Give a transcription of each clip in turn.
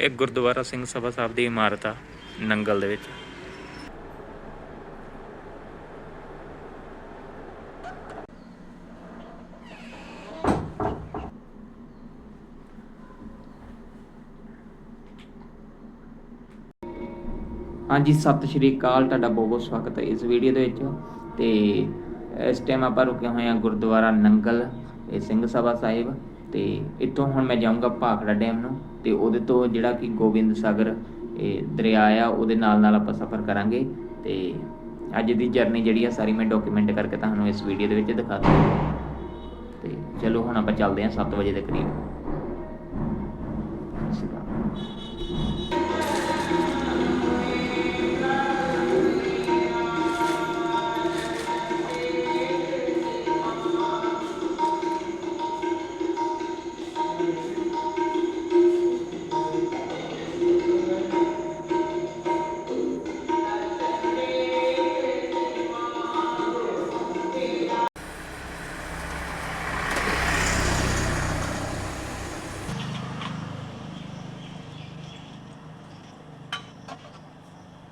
ਇਹ ਗੁਰਦੁਆਰਾ ਸਿੰਘ ਸਭਾ ਸਾਹਿਬ ਦੀ ਇਮਾਰਤ ਆ, ਨੰਗਲ ਦੇ ਵਿੱਚ। ਹਾਂਜੀ, ਸਤਿ ਸ਼੍ਰੀ ਅਕਾਲ, ਤੁਹਾਡਾ ਬਹੁਤ ਬਹੁਤ ਸਵਾਗਤ ਹੈ ਇਸ ਵੀਡੀਓ ਦੇ ਵਿੱਚ। ਤੇ ਇਸ ਟਾਈਮ ਆਪਾਂ ਰੁਕੇ ਹੋਏ ਹਾਂ ਗੁਰਦੁਆਰਾ ਨੰਗਲ, ਇਹ ਸਿੰਘ ਸਭਾ ਸਾਹਿਬ। ਤੇ ਇੱਥੋਂ ਹੁਣ ਮੈਂ ਜਾਊਂਗਾ ਭਾਖੜਾ ਡੈਮ ਨੂੰ ਤੇ ਉਹਦੇ ਤੋਂ ਜਿਹੜਾ ਕਿ ਗੋਬਿੰਦ ਸਾਗਰ, ਇਹ ਦਰਿਆ ਆ, ਉਹਦੇ ਨਾਲ ਨਾਲ ਆਪਾਂ ਸਫ਼ਰ ਕਰਾਂਗੇ ਤੇ ਅੱਜ ਦੀ ਜਰਨੀ ਜਿਹੜੀ ਆ ਸਾਰੀ ਮੈਂ ਡਾਕੂਮੈਂਟ ਕਰਕੇ ਤੁਹਾਨੂੰ ਇਸ ਵੀਡੀਓ ਦੇ ਵਿੱਚ ਦਿਖਾ ਦੂੰਗਾ। ਤੇ ਚਲੋ ਹੁਣ ਆਪਾਂ ਚੱਲਦੇ ਹਾਂ 7 ਵਜੇ ਦੇ ਕਰੀਬ। ਸਤਿ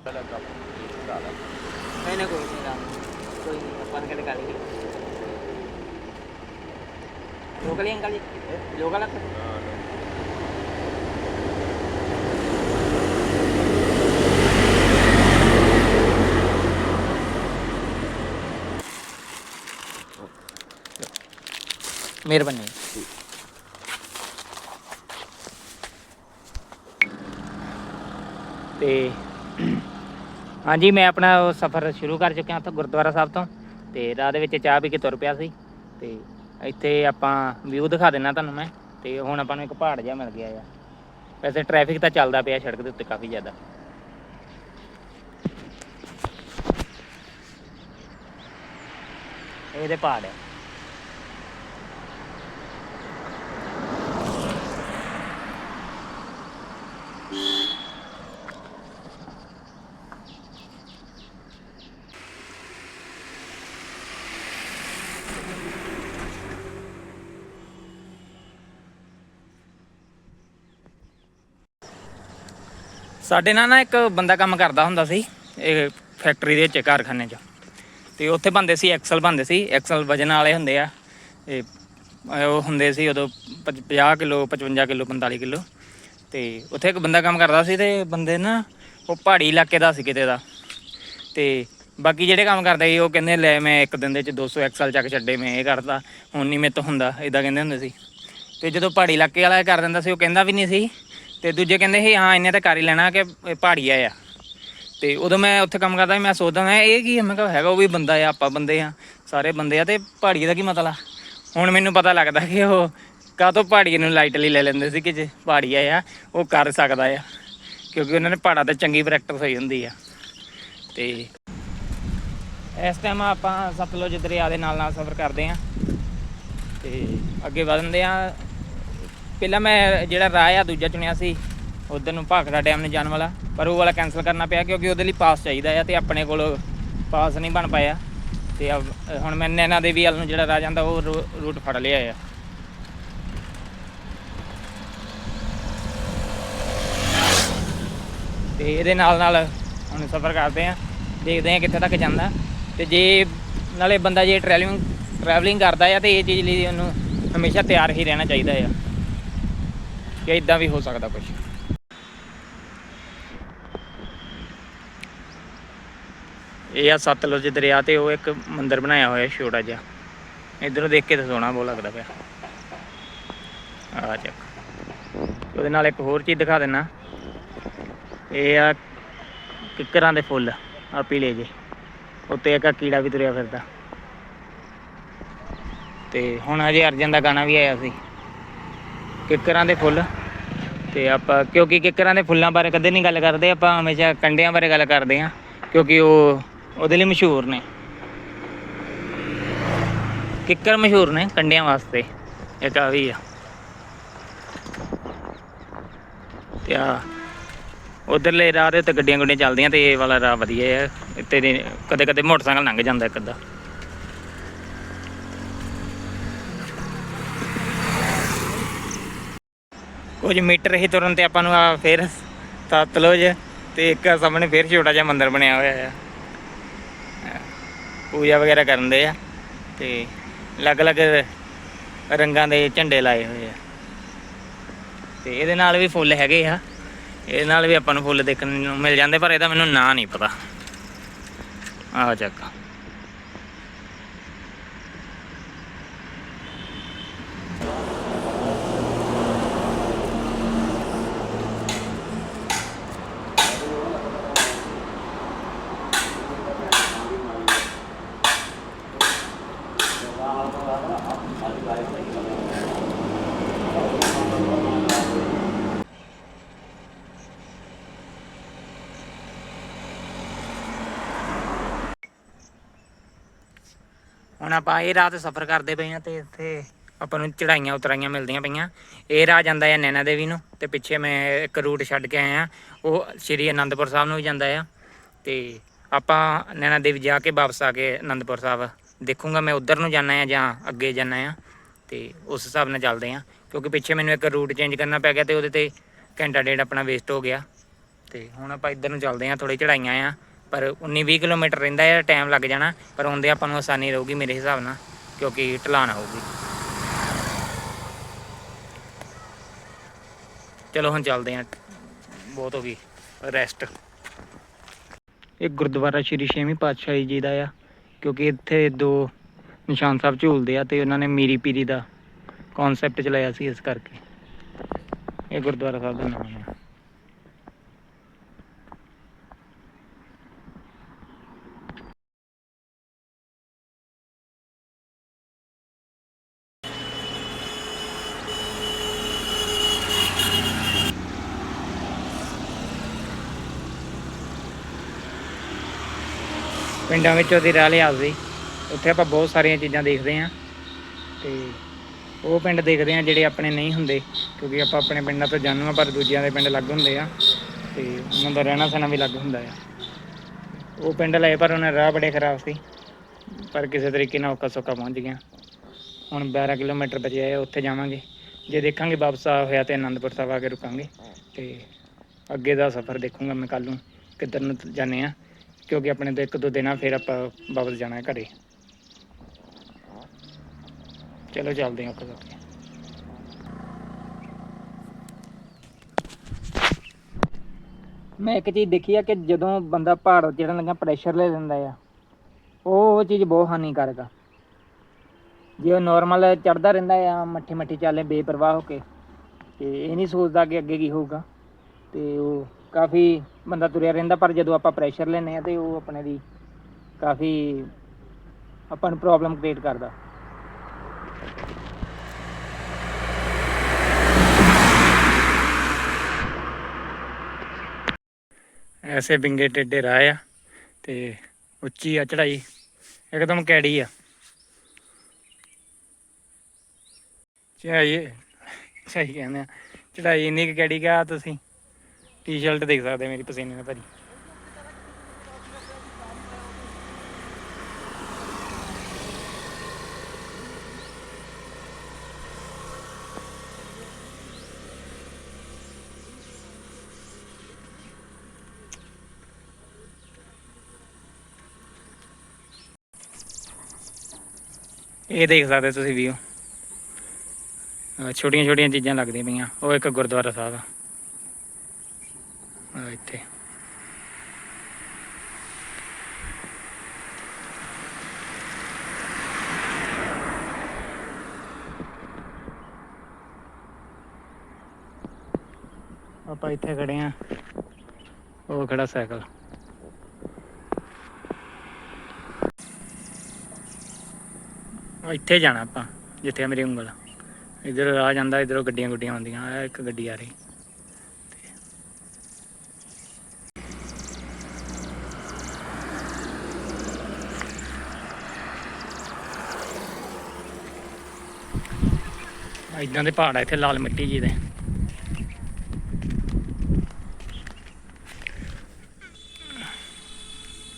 ਪਹਿਲਾਂ ਕੰਮ ਕਰਾ ਕੋਈ ਨਹੀਂ ਰਾਮ ਕੋਈ ਨਹੀਂ ਆਪਾਂ ਕਿਹੜੇ ਮਿਹਰਬਾਨੀ। ਤੇ ਹਾਂਜੀ, ਮੈਂ ਆਪਣਾ ਉਹ ਸਫ਼ਰ ਸ਼ੁਰੂ ਕਰ ਚੁੱਕਿਆ ਉੱਥੇ ਗੁਰਦੁਆਰਾ ਸਾਹਿਬ ਤੋਂ ਤੇ ਰਾਹ ਦੇ ਵਿੱਚ ਚਾਹ ਪੀ ਕੇ ਤੁਰ ਪਿਆ ਸੀ ਤੇ ਇੱਥੇ ਆਪਾਂ ਵਿਊ ਦਿਖਾ ਦਿੰਨਾ ਤੁਹਾਨੂੰ ਮੈਂ ਤੇ ਹੁਣ ਆਪਾਂ ਨੂੰ ਇੱਕ ਪਹਾੜ ਜਿਹਾ ਮਿਲ ਗਿਆ ਆ। ਵੈਸੇ ਟ੍ਰੈਫਿਕ ਤਾਂ ਚੱਲਦਾ ਪਿਆ ਸੜਕ ਦੇ ਉੱਤੇ ਕਾਫੀ ਜ਼ਿਆਦਾ। ਇਹਦੇ ਪਹਾੜ ਹੈ ਸਾਡੇ ਨਾਲ ਨਾ ਇੱਕ ਬੰਦਾ ਕੰਮ ਕਰਦਾ ਹੁੰਦਾ ਸੀ, ਇਹ ਫੈਕਟਰੀ ਦੇ ਵਿੱਚ ਕਾਰਖਾਨੇ 'ਚ। ਤੇ ਉੱਥੇ ਬੰਦੇ ਸੀ ਐਕਸਲ ਬੰਦੇ ਸੀ। ਐਕਸਲ ਵਜਨ ਵਾਲੇ ਹੁੰਦੇ ਆ। ਇਹ ਉਹ ਹੁੰਦੇ ਸੀ ਉਦੋਂ 50 ਕਿਲੋ 55 ਕਿਲੋ 45 ਕਿਲੋ। ਤੇ ਉੱਥੇ ਇੱਕ ਬੰਦਾ ਕੰਮ ਕਰਦਾ ਸੀ ਤੇ ਬੰਦੇ ਨਾ, ਉਹ ਪਹਾੜੀ ਇਲਾਕੇ ਦਾ ਸੀ ਕਿਤੇ ਦਾ। ਤੇ ਬਾਕੀ ਜਿਹੜੇ ਕੰਮ ਕਰਦੇ ਸੀ, ਉਹ ਕਹਿੰਦੇ, ਲੈ ਮੈਂ ਇੱਕ ਦਿਨ ਦੇ ਵਿੱਚ 200 ਐਕਸਲ ਚੱਕ ਛੱਡੇ, ਮੈਂ ਇਹ ਕਰਦਾ ਹੁਣ ਨਹੀਂ ਮੇਰੇ ਤੋਂ ਹੁੰਦਾ ਇਦਾਂ ਕਹਿੰਦੇ ਹੁੰਦੇ ਸੀ। ਤੇ ਜਦੋਂ ਪਹਾੜੀ ਇਲਾਕੇ ਵਾਲਾ ਕਰ ਦਿੰਦਾ ਸੀ, ਉਹ ਕਹਿੰਦਾ ਵੀ ਨਹੀਂ ਸੀ ਤੇ ਦੂਜੇ ਕਹਿੰਦੇ ਸੀ, ਹਾਂ, ਇਹਨੇ ਤਾਂ ਕਰ ਹੀ ਲੈਣਾ ਕਿ ਇਹ ਪਹਾੜੀਆ ਆ। ਤੇ ਉਦੋਂ ਮੈਂ ਉੱਥੇ ਕੰਮ ਕਰਦਾ ਮੈਂ ਸੋਚਦਾ ਮੈਂ, ਇਹ ਕੀ ਹੈ? ਮੈਂ ਕਿਹਾ, ਹੈਗਾ ਉਹ ਵੀ ਬੰਦਾ ਆ, ਆਪਾਂ ਬੰਦੇ ਆ, ਸਾਰੇ ਬੰਦੇ ਆ ਤੇ ਪਹਾੜੀਏ ਦਾ ਕੀ ਮਤਲਬ ਹੁਣ ਮੈਨੂੰ ਪਤਾ ਲੱਗਦਾ ਕਿ ਉਹ ਕਾਹਤੋਂ ਪਹਾੜੀਏ ਨੂੰ ਲਾਈਟਲੀ ਲੈ ਲੈਂਦੇ ਸੀ ਕਿ ਜੇ ਪਹਾੜੀਆ ਆ, ਉਹ ਕਰ ਸਕਦਾ ਆ, ਕਿਉਂਕਿ ਉਹਨਾਂ ਨੇ ਪਹਾੜਾਂ ਤੇ ਚੰਗੀ ਪ੍ਰੈਕਟਿਸ ਹੋਈ ਹੁੰਦੀ ਆ। ਤੇ ਇਸ ਟਾਈਮ ਆਪਾਂ ਸਤਲੁਜ ਦਰਿਆ ਦੇ ਨਾਲ ਨਾਲ ਸਫ਼ਰ ਕਰਦੇ ਆ। ਤੇ ਅੱਗੇ ਵਧਦੇ ਆ। ਪਹਿਲਾਂ ਮੈਂ ਜਿਹੜਾ ਰਾਹ ਆ ਦੂਜਾ ਚੁਣਿਆ ਸੀ, ਉਧਰ ਨੂੰ ਭਾਖੜਾ ਡੈਮ ਨੂੰ ਜਾਣ ਵਾਲਾ, ਪਰ ਉਹ ਵਾਲਾ ਕੈਨਸਲ ਕਰਨਾ ਪਿਆ ਕਿਉਂਕਿ ਉਹਦੇ ਲਈ ਪਾਸ ਚਾਹੀਦਾ ਆ ਤੇ ਆਪਣੇ ਕੋਲ ਪਾਸ ਨਹੀਂ ਬਣ ਪਾਇਆ। ਤੇ ਹੁਣ ਮੈਂ ਨੈਣਾ ਦੇਵੀ ਵੱਲ ਨੂੰ ਜਿਹੜਾ ਰਾਹ ਜਾਂਦਾ, ਉਹ ਰੂ- ਰੂਟ ਫੜ ਲਿਆ ਆ। ਤੇ ਇਹਦੇ ਨਾਲ ਨਾਲ ਹੁਣ ਸਫ਼ਰ ਕਰਦੇ ਆ, ਦੇਖਦੇ ਆ ਕਿੱਥੇ ਤੱਕ ਜਾਂਦਾ। ਤੇ ਜੇ ਨਾਲੇ ਬੰਦਾ ਜੇ ਟਰੈਵਲਿੰਗ ਟਰੈਵਲਿੰਗ ਕਰਦਾ ਆ ਤੇ ਇਹ ਚੀਜ਼ ਲਈ ਉਹਨੂੰ ਹਮੇਸ਼ਾ ਤਿਆਰ ਹੀ ਰਹਿਣਾ ਚਾਹੀਦਾ ਆ। ਕਿ ਇਦਾਂ ਵੀ ਹੋ ਸਕਦਾ ਕੁਝ ਇਹ ਆ ਸਤਲੁਜ ਦਰਿਆ ਤੇ ਉਹ ਇੱਕ ਮੰਦਿਰ ਬਣਾਇਆ ਹੋਇਆ ਛੋਟਾ ਜਿਹਾ। ਇਧਰੋਂ ਦੇਖ ਕੇ ਤਾਂ ਸੋਹਣਾ ਬਹੁਤ ਲੱਗਦਾ ਪਿਆ। ਆ ਚੱਕ। ਉਹਦੇ ਨਾਲ ਇੱਕ ਹੋਰ ਚੀਜ਼ ਦਿਖਾ ਦਿੰਨਾ। ਇਹ ਆ ਕਿੱਕਰਾਂ ਦੇ ਫੁੱਲ ਆ ਪੀਲੇ ਜੇ ਉੱਤੇ ਇੱਕ ਕੀੜਾ ਵੀ ਤੁਰਿਆ ਫਿਰਦਾ। ਤੇ ਹੁਣ ਹਜੇ ਅਰਜਨ ਦਾ ਗਾਣਾ ਵੀ ਆਇਆ ਸੀ। ਕਿੱਕਰਾਂ ਦੇ ਫੁੱਲ। ਤੇ ਆਪਾਂ, ਕਿਉਂਕਿ ਕਿੱਕਰਾਂ ਦੇ ਫੁੱਲਾਂ ਬਾਰੇ ਕਦੇ ਨਹੀਂ ਗੱਲ ਕਰਦੇ, ਆਪਾਂ ਹਮੇਸ਼ਾ ਕੰਡਿਆਂ ਬਾਰੇ ਗੱਲ ਕਰਦੇ ਹਾਂ, ਕਿਉਂਕਿ ਉਹ ਉਹਦੇ ਲਈ ਮਸ਼ਹੂਰ ਨੇ। ਕਿੱਕਰ ਮਸ਼ਹੂਰ ਨੇ ਕੰਡਿਆਂ ਵਾਸਤੇ, ਇੱਕ ਆ ਵੀ ਆ। ਤੇ ਆ ਉਧਰਲੇ ਰਾਹ ਦੇ ਉੱਤੇ ਗੱਡੀਆਂ ਗੁੱਡੀਆਂ ਚੱਲਦੀਆਂ ਤੇ ਇਹ ਵਾਲਾ ਰਾਹ ਵਧੀਆ ਹੈ ਇੱਥੇ ਕਦੇ ਕਦੇ ਮੋਟਰਸਾਈਕਲ ਲੰਘ ਜਾਂਦਾ ਇੱਕ ਅੱਧਾ। ਕੁਝ ਮੀਟਰ ਹੀ ਤੁਰਨ ਤੇ ਆਪਾਂ ਨੂੰ ਆ ਫਿਰ ਸਤਲੁਜ ਤੇ ਇੱਕ ਆਹ ਸਾਹਮਣੇ ਫਿਰ ਛੋਟਾ ਜਿਹਾ ਮੰਦਿਰ ਬਣਿਆ ਹੋਇਆ ਆ। ਪੂਜਾ ਵਗੈਰਾ ਕਰਨ ਦੇ ਆ ਤੇ ਅਲੱਗ-ਅਲੱਗ ਰੰਗਾਂ ਦੇ ਝੰਡੇ ਲਾਏ ਹੋਏ ਆ। ਤੇ ਇਹਦੇ ਨਾਲ ਵੀ ਫੁੱਲ ਹੈਗੇ ਆ। ਇਹਦੇ ਨਾਲ ਵੀ ਆਪਾਂ ਨੂੰ ਫੁੱਲ ਦੇਖਣ ਨੂੰ ਮਿਲ ਜਾਂਦੇ, ਪਰ ਇਹਦਾ ਮੈਨੂੰ ਨਾਂ ਨਹੀਂ ਪਤਾ। ਆਹ ਚੱਕ। ਹੁਣ ਆਪਾਂ ਇਹ ਰਾਹ 'ਤੇ ਸਫ਼ਰ ਕਰਦੇ ਪਏ ਆ ਤੇ ਇੱਥੇ ਆਪਾਂ ਨੂੰ ਚੜਾਈਆਂ ਉਤਰਾਈਆਂ ਮਿਲਦੀਆਂ ਪਈਆਂ। ਇਹ ਰਾਹ ਜਾਂਦਾ ਹੈ ਨੈਣਾ ਦੇਵੀ ਨੂੰ ਤੇ ਪਿੱਛੇ ਮੈਂ ਇੱਕ ਰੂਟ ਛੱਡ ਕੇ ਆਇਆ। ਉਹ ਸ਼੍ਰੀ ਅਨੰਦਪੁਰ ਸਾਹਿਬ ਨੂੰ ਵੀ ਜਾਂਦਾ ਆ। ਤੇ ਆਪਾਂ ਨੈਣਾ ਦੇਵੀ ਜਾ ਕੇ ਵਾਪਸ ਆ ਕੇ ਅਨੰਦਪੁਰ ਸਾਹਿਬ ਦੇਖੂੰਗਾ ਮੈਂ ਉਧਰ ਨੂੰ ਜਾਣਾ ਆ ਜਾਂ ਅੱਗੇ ਜਾਣਾ ਆ ਤੇ ਉਸ ਹਿਸਾਬ ਨਾਲ ਚੱਲਦੇ ਆ। ਕਿਉਂਕਿ ਪਿੱਛੇ ਮੈਨੂੰ ਇੱਕ ਰੂਟ ਚੇਂਜ ਕਰਨਾ ਪੈ ਗਿਆ ਤੇ ਉਹਦੇ ਤੇ ਘੰਟਾ ਡੇਢ ਆਪਣਾ ਵੇਸਟ ਹੋ ਗਿਆ। ਤੇ ਹੁਣ ਆਪਾਂ ਇੱਧਰ ਨੂੰ ਚੱਲਦੇ ਆ ਥੋੜੀ ਚੜਾਈਆਂ ਆ। ਪਰ 19 20 ਕਿਲੋਮੀਟਰ ਰਹਿੰਦਾ ਹੈ, ਟਾਈਮ ਲੱਗ ਜਾਣਾ, ਪਰ ਆਉਂਦੇ ਆਪਾਂ ਨੂੰ ਆਸਾਨੀ ਰਹੂਗੀ ਮੇਰੇ ਹਿਸਾਬ ਨਾਲ, ਕਿਉਂਕਿ ਢਲਾਣ ਹੋਊਗੀ ਚਲੋ ਹੁਣ ਚੱਲਦੇ ਹਾਂ, ਬਹੁਤ ਹੋ ਗਈ ਰੈਸਟ ਇਹ ਗੁਰਦੁਆਰਾ ਸ਼੍ਰੀ ਛੇਵੀਂ ਪਾਤਸ਼ਾਹੀ ਜੀ ਦਾ ਆ, ਕਿਉਂਕਿ ਇੱਥੇ ਦੋ ਨਿਸ਼ਾਨ ਸਾਹਿਬ ਝੂਲਦੇ ਆ ਤੇ ਉਹਨਾਂ ਨੇ ਮੀਰੀ ਪੀਰੀ ਦਾ ਕਨਸੈਪਟ ਚਲਾਇਆ ਸੀ ਇਸ ਕਰਕੇ। ਇਹ ਗੁਰਦੁਆਰਾ ਸਾਹਿਬ ਦਾ ਨਾਮ ਹੈ ਪਿੰਡਾਂ ਵਿੱਚੋਂ ਦੀ ਰਾਹ ਲਿਆ ਸੀ ਉੱਥੇ ਆਪਾਂ ਬਹੁਤ ਸਾਰੀਆਂ ਚੀਜ਼ਾਂ ਦੇਖਦੇ ਹਾਂ। ਤੇ ਉਹ ਪਿੰਡ ਦੇਖਦੇ ਹਾਂ ਜਿਹੜੇ ਆਪਣੇ ਨਹੀਂ ਹੁੰਦੇ, ਕਿਉਂਕਿ ਆਪਾਂ ਆਪਣੇ ਪਿੰਡਾਂ ਤੋਂ ਜਾਣੂ ਹਾਂ, ਪਰ ਦੂਜਿਆਂ ਦੇ ਪਿੰਡ ਅਲੱਗ ਹੁੰਦੇ ਆ। ਤੇ ਉਹਨਾਂ ਦਾ ਰਹਿਣਾ ਸਹਿਣਾ ਵੀ ਅਲੱਗ ਹੁੰਦਾ ਆ। ਉਹ ਪਿੰਡ ਲਏ ਪਰ ਉਹਨਾਂ ਰਾਹ ਬੜੇ ਖਰਾਬ ਸੀ। ਪਰ ਕਿਸੇ ਤਰੀਕੇ ਨਾਲ ਔਕਾ ਸੌਖਾ ਪਹੁੰਚ ਗਿਆ ਹੁਣ 12 ਕਿਲੋਮੀਟਰ ਬਚਿਆ ਹੈ ਉੱਥੇ ਜਾਵਾਂਗੇ। ਜੇ ਦੇਖਾਂਗੇ ਵਾਪਸ ਆ ਹੋਇਆ ਤੇ ਆਨੰਦਪੁਰ ਸਾਹਿਬ ਆ ਕੇ ਰੁਕਾਂਗੇ। ਤੇ ਅੱਗੇ ਦਾ ਸਫ਼ਰ ਦੇਖੂੰਗਾ ਮੈਂ ਕੱਲ ਨੂੰ ਕਿੱਧਰ ਨੂੰ ਜਾਂਦੇ ਆ। ਕਿਉਂਕਿ ਆਪਣੇ ਤੋਂ ਇੱਕ ਦੋ ਦਿਨਾਂ ਫਿਰ ਆਪਾਂ ਵਾਪਸ ਜਾਣਾ ਹੈ ਘਰੇ। ਚਲੋ ਚੱਲਦੇ ਹਾਂ ਆਪਾਂ ਅੱਗੇ ਮੈਂ ਇੱਕ ਚੀਜ਼ ਦੇਖੀ ਆ ਕਿ ਜਦੋਂ ਬੰਦਾ ਪਹਾੜ ਚੜਨ ਲੱਗਾ ਪ੍ਰੈਸ਼ਰ ਲੈ ਲੈਂਦਾ ਆ। ਉਹ ਉਹ ਚੀਜ਼ ਬਹੁਤ ਹਾਨੀਕਾਰਕ ਆ। ਜੇ ਉਹ ਨਾਰਮਲ ਚੜਦਾ ਰਹਿੰਦਾ ਆ ਮੱਠੀ ਮੱਠੀ ਚਾਲੇ ਬੇਪਰਵਾਹ ਹੋ ਕੇ, ਤੇ ਇਹ ਨਹੀਂ ਸੋਚਦਾ ਕਿ ਅੱਗੇ ਕੀ ਹੋਊਗਾ। ਤੇ ਉਹ ਕਾਫੀ ਬੰਦਾ ਤੁਰਿਆ ਰਹਿੰਦਾ, ਪਰ ਜਦੋਂ ਆਪਾਂ ਪ੍ਰੈਸ਼ਰ ਲੈਨੇ ਆ ਤੇ ਉਹ ਆਪਣੇ ਦੀ ਕਾਫੀ ਆਪਾਂ ਨੂੰ ਪ੍ਰੋਬਲਮ ਕ੍ਰੀਏਟ ਕਰਦਾ। ਐਸੇ ਬਿੰਗੇ ਟੇਡੇ ਰਾਹ ਆ ਤੇ ਉੱਚੀ ਆ ਚੜਾਈ ਇੱਕਦਮ ਕੈੜੀ ਆ। ਚੜਾਈ ਸਹੀ ਕਹਿੰਦੇ ਆ। ਚੜਾਈ ਇੰਨੀ ਕੁ ਕੈੜੀ ਗਾ ਤੁਸੀਂ? ਟੀ-ਸ਼ਰਟ ਦੇਖ ਸਕਦੇ ਮੇਰੀ ਪਸੀਨੇ ਨਾਲ ਭਰੀ। ਇਹ ਦੇਖ ਸਕਦੇ ਤੁਸੀਂ ਵੀਓ ਛੋਟੀਆਂ ਛੋਟੀਆਂ ਚੀਜ਼ਾਂ ਲੱਗਦੀਆਂ ਪਈਆਂ। ਉਹ ਇੱਕ ਗੁਰਦੁਆਰਾ ਸਾਹਿਬ ਆ। ਆਹ ਇੱਥੇ ਆਪਾਂ ਇੱਥੇ ਖੜੇ ਆ। ਉਹ ਖੜਾ ਸਾਈਕਲ। ਇੱਥੇ ਜਾਣਾ ਆਪਾਂ, ਜਿੱਥੇ ਮੇਰੀ ਉਂਗਲ। ਇਧਰ ਆ ਜਾਂਦਾ, ਇਧਰੋਂ ਗੱਡੀਆਂ ਗੁੱਡੀਆਂ ਆਉਂਦੀਆਂ ਆ ਇੱਕ ਗੱਡੀ ਆ ਰਹੀ। ਇਦਾਂ ਦੇ ਪਹਾੜ ਆ ਇੱਥੇ ਲਾਲ ਮਿੱਟੀ ਜੀ ਦੇ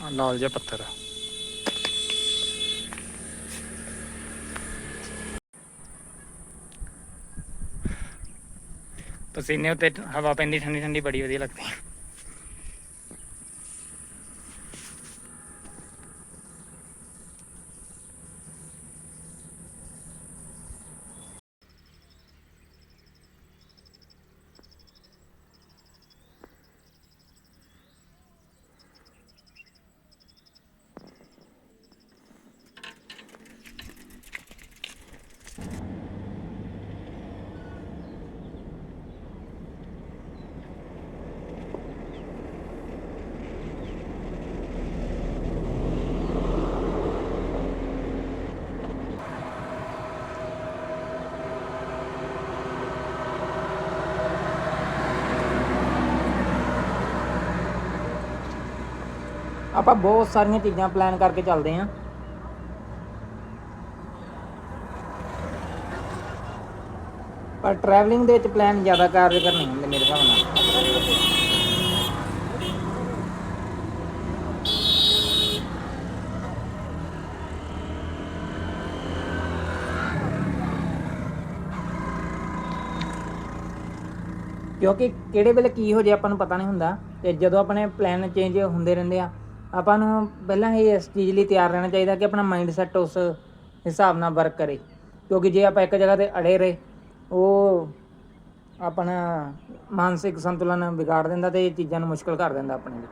ਆ ਲਾਲ ਜਿਹਾ ਪੱਥਰ ਆ। ਪਸੀਨੇ ਉੱਤੇ ਹਵਾ ਪੈਂਦੀ ਠੰਡੀ ਠੰਡੀ ਬੜੀ ਵਧੀਆ ਲੱਗਦੀ। ਆਪਾਂ ਬਹੁਤ ਸਾਰੀਆਂ ਚੀਜ਼ਾਂ ਪਲਾਨ ਕਰਕੇ ਚੱਲਦੇ ਆਂ ਪਰ ਟਰੈਵਲਿੰਗ ਦੇ ਵਿੱਚ ਪਲਾਨ ਜ਼ਿਆਦਾ ਕਾਰਜ ਕਰਨੇ ਹੁੰਦੇ ਮੇਰੇ ਹਿਸਾਬ ਨਾਲ। ਕਿਉਂਕਿ ਕਿਹੜੇ ਵੇਲੇ ਕੀ ਹੋ ਜੇ ਆਪਾਂ ਨੂੰ ਪਤਾ ਨਹੀਂ ਹੁੰਦਾ ਤੇ ਜਦੋਂ ਆਪਣੇ ਪਲਾਨ ਚੇਂਜ ਹੁੰਦੇ ਰਹਿੰਦੇ ਆ ਆਪਾਂ ਨੂੰ ਪਹਿਲਾਂ ਹੀ ਇਸ ਚੀਜ਼ ਲਈ ਤਿਆਰ ਰਹਿਣਾ ਚਾਹੀਦਾ ਕਿ ਆਪਣਾ ਮਾਈਂਡ ਸੈਟ ਉਸ ਹਿਸਾਬ ਨਾਲ ਵਰਕ ਕਰੇ। ਕਿਉਂਕਿ ਜੇ ਆਪਾਂ ਇੱਕ ਜਗ੍ਹਾ ਤੇ ਅੜੇ ਰਹੇ, ਉਹ ਆਪਣਾ ਮਾਨਸਿਕ ਸੰਤੁਲਨ ਵਿਗਾੜ ਦਿੰਦਾ ਤੇ ਇਹ ਚੀਜ਼ਾਂ ਨੂੰ ਮੁਸ਼ਕਲ ਕਰ ਦਿੰਦਾ ਆਪਣੇ ਲਈ।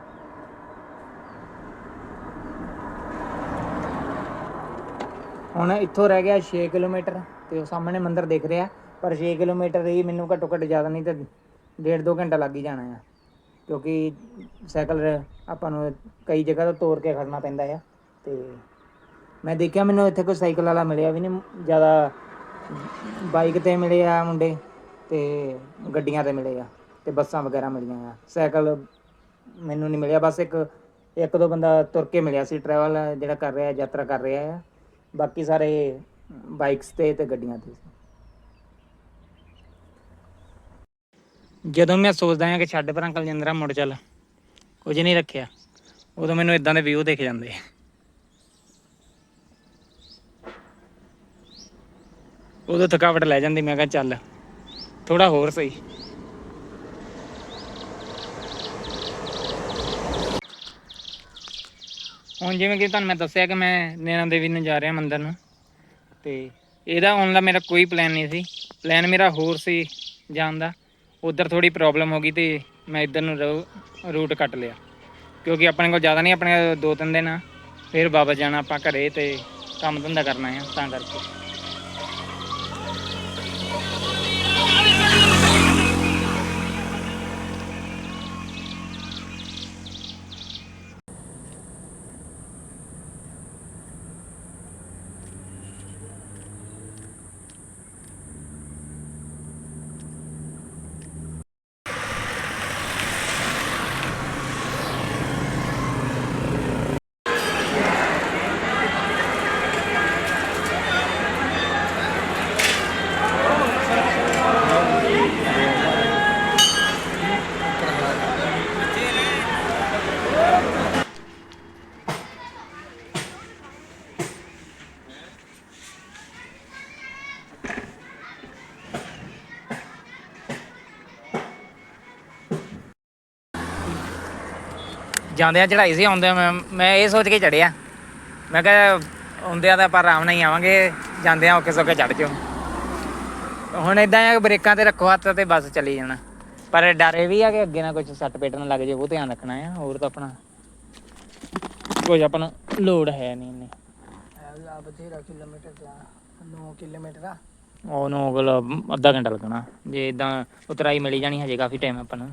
ਹੁਣ ਇੱਥੋਂ ਰਹਿ ਗਿਆ 6 ਕਿਲੋਮੀਟਰ ਤੇ ਉਹ ਸਾਹਮਣੇ ਮੰਦਿਰ ਦਿਖ ਰਿਹਾ, ਪਰ 6 ਕਿਲੋਮੀਟਰ ਹੀ ਮੈਨੂੰ ਘੱਟੋ ਘੱਟ ਜ਼ਿਆਦਾ ਨਹੀਂ ਤੇ ਡੇਢ ਦੋ ਘੰਟਾ ਲੱਗ ਹੀ ਜਾਣਾ ਆ। ਕਿਉਂਕਿ ਸਾਈਕਲ ਆਪਾਂ ਨੂੰ ਕਈ ਜਗ੍ਹਾ ਤੋਂ ਤੋੜ ਕੇ ਖੜਨਾ ਪੈਂਦਾ ਆ ਤੇ ਮੈਂ ਦੇਖਿਆ ਮੈਨੂੰ ਇੱਥੇ ਕੋਈ ਸਾਈਕਲ ਵਾਲਾ ਮਿਲਿਆ ਵੀ ਨਹੀਂ, ਜ਼ਿਆਦਾ ਬਾਈਕ ਤੇ ਮਿਲੇ ਆ ਮੁੰਡੇ ਤੇ ਗੱਡੀਆਂ ਤੇ ਮਿਲੇ ਆ ਤੇ ਬੱਸਾਂ ਵਗੈਰਾ ਮਿਲੀਆਂ ਆ। ਸਾਈਕਲ ਮੈਨੂੰ ਨਹੀਂ ਮਿਲਿਆ, ਬਸ ਇੱਕ ਇੱਕ ਦੋ ਬੰਦਾ ਤੁਰ ਕੇ ਮਿਲਿਆ ਸੀ ਟਰੈਵਲ ਜਿਹੜਾ ਕਰ ਰਿਹਾ, ਯਾਤਰਾ ਕਰ ਰਿਹਾ ਆ। ਬਾਕੀ ਸਾਰੇ ਬਾਈਕਸ ਤੇ ਤੇ ਗੱਡੀਆਂ ਤੇ ਜਦੋਂ ਮੈਂ ਸੋਚਦਾ ਹਾਂ ਕਿ ਛੱਡ ਪਰ ਅੰਕਲ ਜਿੰਦਰਾ ਮੁੜ ਚੱਲ, ਕੁਝ ਨਹੀਂ ਰੱਖਿਆ, ਉਦੋਂ ਮੈਨੂੰ ਇਦਾਂ ਦੇ ਵਿਊ ਦਿਖ ਜਾਂਦੇ। ਉਦੋਂ ਥਕਾਵਟ ਲੈ ਜਾਂਦੀ, ਮੈਂ ਕਿਹਾ ਚੱਲ ਥੋੜਾ ਹੋਰ ਸਹੀ। ਹੁਣ ਜਿਵੇਂ ਕਿ ਤੁਹਾਨੂੰ ਮੈਂ ਦੱਸਿਆ ਕਿ ਮੈਂ ਨੈਣਾ ਦੇਵੀ ਨੂੰ ਜਾ ਰਿਹਾ ਮੰਦਰ ਨੂੰ, ਤੇ ਇਹਦਾ ਆਉਣ ਦਾ ਮੇਰਾ ਕੋਈ ਪਲਾਨ ਨਹੀਂ ਸੀ। ਪਲਾਨ ਮੇਰਾ ਹੋਰ ਸੀ ਜਾਣ ਦਾ। ਉਧਰ ਥੋੜੀ ਪ੍ਰੋਬਲਮ ਹੋ ਗਈ ਤੇ ਮੈਂ ਇੱਧਰ ਨੂੰ ਰੂਟ ਕੱਟ ਲਿਆ। ਕਿਉਂਕਿ ਆਪਣੇ ਕੋਲ ਜ਼ਿਆਦਾ ਨਹੀਂ, ਆਪਣੇ ਦੋ ਤਿੰਨ ਦਿਨ ਆ। ਫਿਰ ਵਾਪਸ ਜਾਣਾ ਆਪਾਂ ਘਰੇ ਤੇ ਕੰਮ ਧੰਦਾ ਕਰਨਾ ਆ, ਤਾਂ ਕਰਕੇ। ਜਾਂਦਿਆਂ ਚੜਾਈ ਸੀ ਆਉਂਦਿਆਂ ਮੈਂ ਮੈਂ ਇਹ ਸੋਚ ਕੇ ਚੜਿਆ ਮੈਂ ਕਿਹਾ ਆਉਂਦਿਆਂ ਤਾਂ ਆਪਾਂ ਆਰਾਮ ਨਾਲ ਹੀ ਆਵਾਂਗੇ ਜਾਂਦਿਆਂ ਔਕੇ ਸੌਕੇ ਚੜ ਜਾਓ। ਹੁਣ ਇਦਾਂ ਆ ਕਿ ਬ੍ਰੇਕਾਂ ਤੇ ਰੱਖੋ ਹੱਥ ਤੇ ਬਸ ਚੱਲੀ ਜਾਣਾ। ਪਰ ਡਰ ਇਹ ਵੀ ਆ ਕਿ ਅੱਗੇ ਨਾ ਕੁਝ ਸੱਟ ਪੇਟ ਨਾ ਲੱਗ ਜੇ ਉਹ ਧਿਆਨ ਰੱਖਣਾ ਆ ਹੋਰ ਤਾਂ ਆਪਣਾ ਕੁਝ ਆਪਾਂ ਨੂੰ ਲੋੜ ਹੈ ਨਹੀਂ ਇੰਨੀ। ਆ ਬਥੇਰਾ ਕਿਲੋਮੀਟਰ ਦਾ 9 ਕਿਲੋਮੀਟਰ ਆ। ਉਹ ਨੂੰ ਅੱਧਾ ਘੰਟਾ ਲੱਗਣਾ। ਜੇ ਇਦਾਂ ਉਤਰਾਈ ਮਿਲੀ ਜਾਣੀ ਹਜੇ ਕਾਫੀ ਟਾਈਮ ਆਪਾਂ ਨੂੰ।